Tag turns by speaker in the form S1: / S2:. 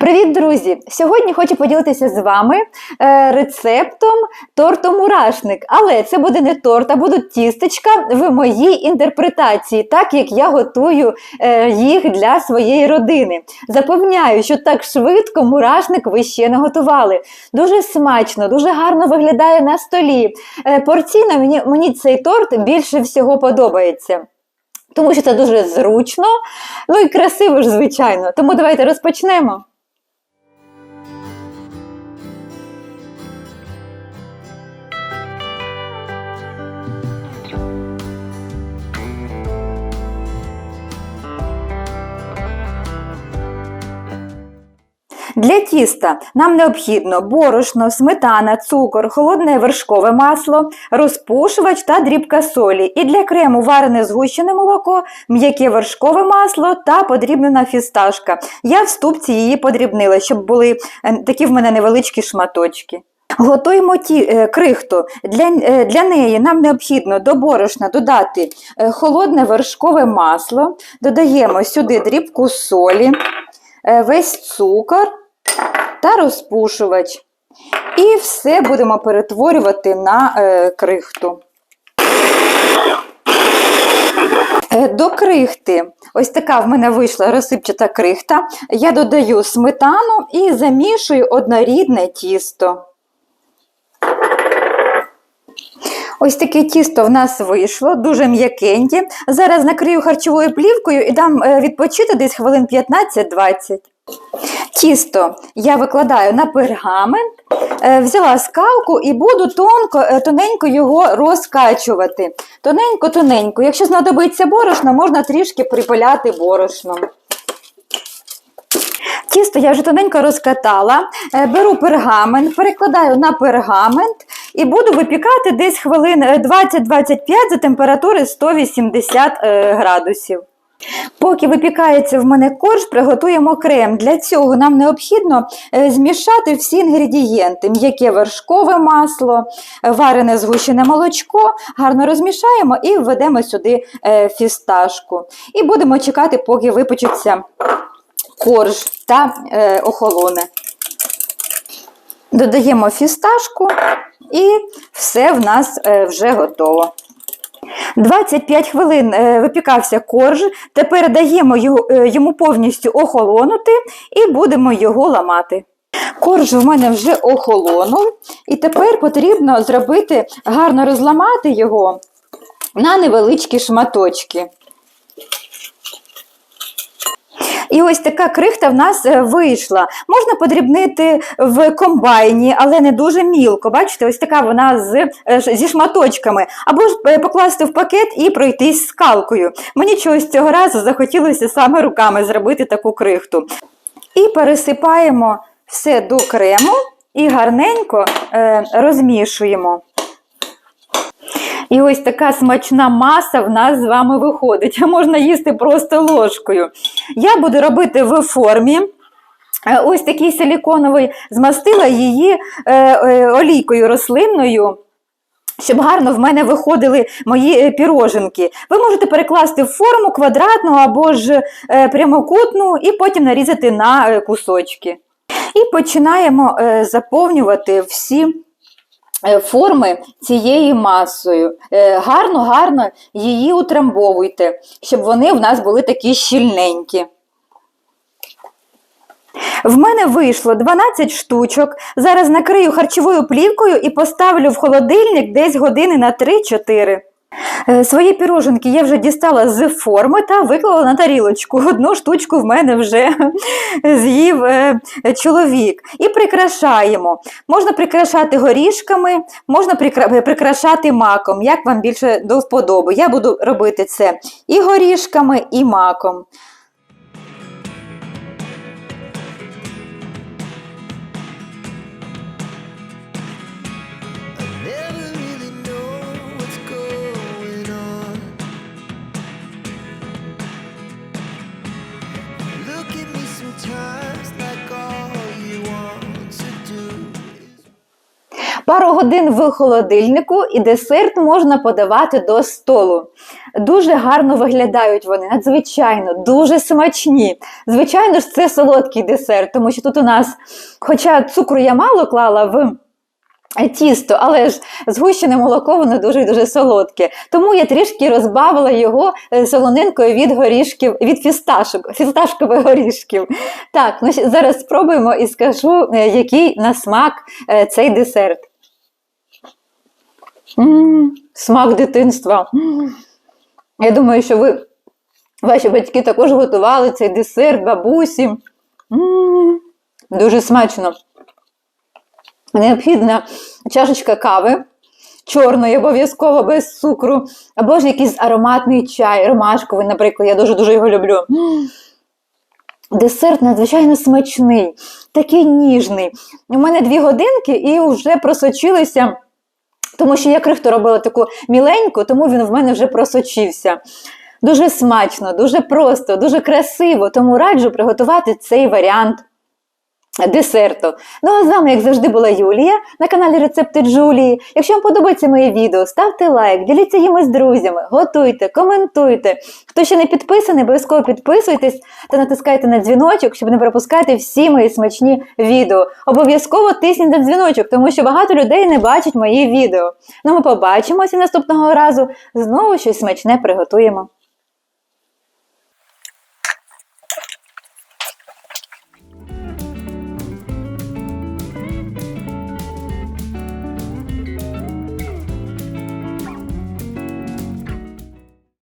S1: Привіт, друзі! Сьогодні хочу поділитися з вами е, рецептом торту мурашник. Але це буде не торт, а будуть тістечка в моїй інтерпретації, так як я готую е, їх для своєї родини. Запевняю, що так швидко мурашник ви ще не готували. Дуже смачно, дуже гарно виглядає на столі. Е, порційно мені, мені цей торт більше всього подобається. Тому що це дуже зручно, ну і красиво ж, звичайно. Тому давайте розпочнемо. Для тіста нам необхідно борошно, сметана, цукор, холодне вершкове масло, розпушувач та дрібка солі. І для крему варене згущене молоко, м'яке вершкове масло та подрібнена фісташка. Я в ступці її подрібнила, щоб були е, такі в мене невеличкі шматочки. Готуємо ті, е, крихту. Для, е, для неї нам необхідно до борошна додати е, холодне вершкове масло, додаємо сюди дрібку солі, е, весь цукор та розпушувач. І все будемо перетворювати на е, крихту. Е, До крихти, ось така в мене вийшла розсипчата крихта. Я додаю сметану і замішую однорідне тісто. Ось таке тісто в нас вийшло, дуже м'якеньке. Зараз накрию харчовою плівкою і дам е, відпочити десь хвилин 15-20. Тісто я викладаю на пергамент, е, взяла скалку і буду тонко, е, тоненько його розкачувати. Тоненько-тоненько. Якщо знадобиться борошно, можна трішки припиляти борошном. Тісто я вже тоненько розкатала, Е, беру пергамент, перекладаю на пергамент і буду випікати десь хвилин е, 20-25 за температури 180 е, градусів. Поки випікається в мене корж, приготуємо крем. Для цього нам необхідно е, змішати всі інгредієнти: м'яке вершкове масло, варене згущене молочко, гарно розмішаємо і введемо сюди е, фісташку. І будемо чекати, поки випечеться корж та е, охолоне. Додаємо фісташку і все в нас вже готово. 25 хвилин е, випікався корж, тепер даємо е, йому повністю охолонути і будемо його ламати. Корж у мене вже охолонув, і тепер потрібно зробити гарно розламати його на невеличкі шматочки. І ось така крихта в нас е, вийшла. Можна подрібнити в комбайні, але не дуже мілко. Бачите, ось така вона з, е, зі шматочками. Або ж е, покласти в пакет і пройтись скалкою. Мені чогось цього разу захотілося саме руками зробити таку крихту. І пересипаємо все до крему і гарненько е, розмішуємо. І ось така смачна маса в нас з вами виходить. Можна їсти просто ложкою. Я буду робити в формі. е, Ось такий силіконовий, змастила її е, е, олійкою рослинною. Щоб гарно в мене виходили мої піроженки. Ви можете перекласти в форму квадратну або ж прямокутну, і потім нарізати на кусочки. І починаємо заповнювати всі форми цією масою. Е, Гарно-гарно її утрамбовуйте, щоб вони в нас були такі щільненькі. В мене вийшло 12 штучок. Зараз накрию харчовою плівкою і поставлю в холодильник десь години на 3-4. Е, Свої піроженки я вже дістала з форми та виклала на тарілочку. Одну штучку в мене вже з'їв е, чоловік. І прикрашаємо. Можна прикрашати горішками, можна прикрашати маком, як вам більше до вподоби. Я буду робити це і горішками, і маком. Пару годин в холодильнику і десерт можна подавати до столу. Дуже гарно виглядають вони, надзвичайно, дуже смачні. Звичайно ж, це солодкий десерт, тому що тут у нас, хоча цукру я мало клала в тісто, але ж згущене молоко воно дуже дуже солодке. Тому я трішки розбавила його е, солонинкою від горішків, від фісташок, фісташкових горішків. Так, ну зараз спробуємо і скажу, е, який на смак е, цей десерт. М смак дитинства. М. Я думаю, що ви, ваші батьки також готували цей десерт, бабусі. м Дуже смачно. Необхідна чашечка кави, чорної, обов'язково без цукру, або ж якийсь ароматний чай, ромашковий, наприклад, я дуже-дуже його люблю. Десерт надзвичайно смачний, такий ніжний. У мене дві годинки і вже просочилися, тому що я крихту робила таку міленьку, тому він в мене вже просочився. Дуже смачно, дуже просто, дуже красиво, тому раджу приготувати цей варіант десерту. Ну а з вами, як завжди, була Юлія на каналі Рецепти Джулії. Якщо вам подобається моє відео, ставте лайк, діліться їм з друзями, готуйте, коментуйте. Хто ще не підписаний, обов'язково підписуйтесь та натискайте на дзвіночок, щоб не пропускати всі мої смачні відео. Обов'язково тисніть на дзвіночок, тому що багато людей не бачать мої відео. Ну, ми побачимося наступного разу. Знову щось смачне приготуємо.